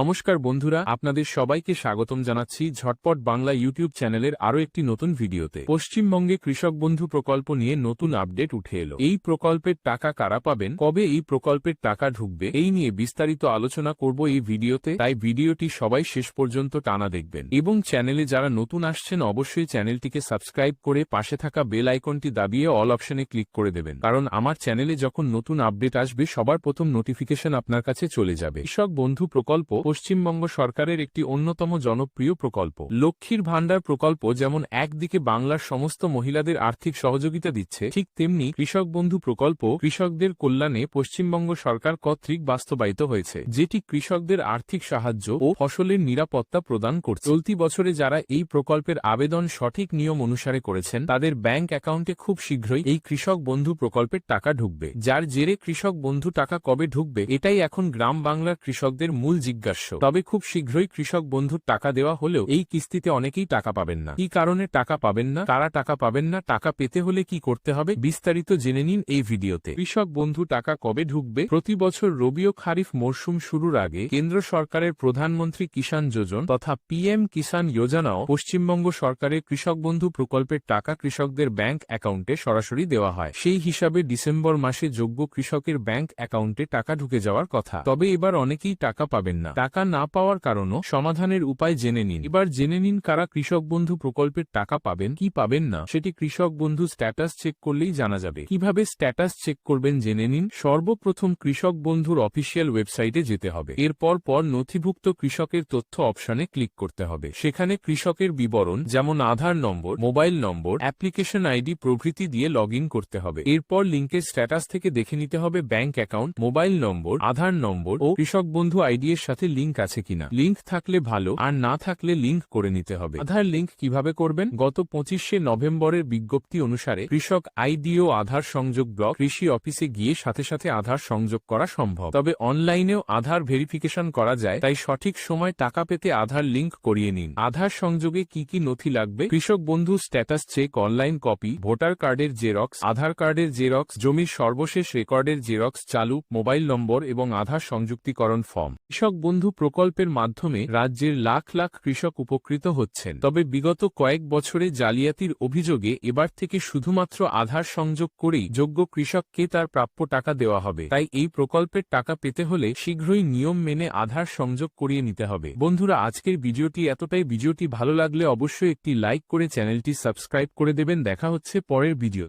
নমস্কার বন্ধুরা, আপনাদের সবাইকে স্বাগতম জানাচ্ছি ঝটপট বাংলা ইউটিউব চ্যানেলের আরও একটি নতুন ভিডিওতে। পশ্চিমবঙ্গে কৃষক বন্ধু প্রকল্প নিয়ে নতুন আপডেট উঠে এলো। এই প্রকল্পের টাকা কারা পাবেন? কবে এই প্রকল্পের টাকা ঢুকবে? এই নিয়ে বিস্তারিত আলোচনা করব এই ভিডিওতে, তাই ভিডিওটি সবাই শেষ পর্যন্ত টানা দেখবেন। এবং চ্যানেলে যারা নতুন আসছেন, অবশ্যই চ্যানেলটিকে সাবস্ক্রাইব করে পাশে থাকা বেল আইকনটি দাবিয়ে অল অপশনে ক্লিক করে দেবেন। কারণ আমার চ্যানেলে যখন নতুন আপডেট আসবে, সবার প্রথম নোটিফিকেশন আপনার কাছে চলে যাবে। কৃষক বন্ধু প্রকল্প পশ্চিমবঙ্গ সরকারের একটি অন্যতম জনপ্রিয় প্রকল্প। লক্ষ্মীর ভাণ্ডার প্রকল্প যেমন একদিকে বাংলার সমস্ত মহিলাদের আর্থিক সহযোগিতা দিচ্ছে, ঠিক তেমনি কৃষক বন্ধু প্রকল্প কৃষকদের কল্যাণে পশ্চিমবঙ্গ সরকার কর্তৃক বাস্তবায়িত হয়েছে, যেটি কৃষকদের আর্থিক সাহায্য ও ফসলের নিরাপত্তা প্রদান করছে। চলতি বছরে যারা এই প্রকল্পের আবেদন সঠিক নিয়ম অনুসারে করেছেন, তাদের ব্যাংক অ্যাকাউন্টে খুব শীঘ্রই এই কৃষক বন্ধু প্রকল্পের টাকা ঢুকবে। যার জেরে কৃষক বন্ধু টাকা কবে ঢুকবে, এটাই এখন গ্রাম বাংলার কৃষকদের মূল জিজ্ঞাসা। তবে খুব শীঘ্রই কৃষক বন্ধুর টাকা দেওয়া হলেও এই কিস্তিতে অনেকেই টাকা পাবেন না। কি কারণে টাকা পাবেন না? কারা টাকা পাবেন না? টাকা পেতে হলে কি করতে হবে? বিস্তারিত জেনে নিন এই ভিডিওতে। কৃষক বন্ধু টাকা কবে ঢুকবে? প্রতি বছর রবি ও খারিফ মরশুম শুরুর আগে কেন্দ্র সরকারের প্রধানমন্ত্রী কিষাণ যোজন তথা পিএম কিষাণ যোজনাও পশ্চিমবঙ্গ সরকারের কৃষক বন্ধু প্রকল্পের টাকা কৃষকদের ব্যাংক অ্যাকাউন্টে সরাসরি দেওয়া হয়। সেই হিসাবে ডিসেম্বর মাসে যোগ্য কৃষকের ব্যাংক অ্যাকাউন্টে টাকা ঢুকে যাওয়ার কথা। তবে এবার অনেকেই টাকা পাবেন না। টাকা না পাওয়ার কারণও সমাধানের উপায় জেনে নিন। এবার জেনে নিন কারা কৃষক বন্ধু প্রকল্পের টাকা পাবেন, কি পাবেন না। সেটি কৃষক বন্ধু স্ট্যাটাস চেক করলেই জানা যাবে। কীভাবে স্ট্যাটাস চেক করবেন জেনে নিন। সর্বপ্রথম কৃষক বন্ধুর অফিসিয়াল ওয়েবসাইটে যেতে হবে। এরপর পর নথিভুক্ত কৃষকের তথ্য অপশনে ক্লিক করতে হবে। সেখানে কৃষকের বিবরণ, যেমন Aadhaar number, mobile number, application ID, প্রভৃতি দিয়ে লগ করতে হবে। এরপর লিঙ্কের স্ট্যাটাস থেকে দেখে নিতে হবে bank account, mobile number, Aadhaar number ও কৃষক বন্ধু আইডি এর সাথে লিঙ্ক আছে কিনা? লিঙ্ক থাকলে ভালো, আর না থাকলে লিঙ্ক করে নিতে হবে। আধার লিঙ্ক কীভাবে করবেন? গত পঁচিশে নভেম্বরের বিজ্ঞপ্তি অনুসারে কৃষক আইডি ও আধার সংযোগ ব্লক কৃষি অফিসে গিয়ে সাথে সাথে আধার সংযোগ করা সম্ভব। তবে অনলাইনেও আধার ভেরিফিকেশন করা যায়, তাই সঠিক সময় টাকা পেতে আধার লিঙ্ক করিয়ে নিন। আধার সংযোগে কি কি নথি লাগবে? Krishak Bandhu status check online copy voter কার্ডের জেরক্স আধার কার্ডের জেরক্স জমির সর্বশেষ রেকর্ডের জেরক্স চালু মোবাইল নম্বর এবং আধার সংযুক্তিকরণ ফর্ম কৃষক বন্ধু প্রকল্পের মাধ্যমে রাজ্যের লাখ লাখ কৃষক উপকৃত হচ্ছেন। তবে বিগত কয়েক বছরে জালিয়াতির অভিযোগে এবার থেকে শুধুমাত্র আধার সংযোগ করেই যোগ্য কৃষককে তার প্রাপ্য টাকা দেওয়া হবে। তাই এই প্রকল্পের টাকা পেতে হলে শীঘ্রই নিয়ম মেনে আধার সংযোগ করিয়ে নিতে হবে। বন্ধুরা, আজকের ভিডিওটি এতটাই। ভিডিওটি ভালো লাগলে অবশ্যই একটি লাইক করে চ্যানেলটি সাবস্ক্রাইব করে দেবেন। দেখা হচ্ছে পরের ভিডিও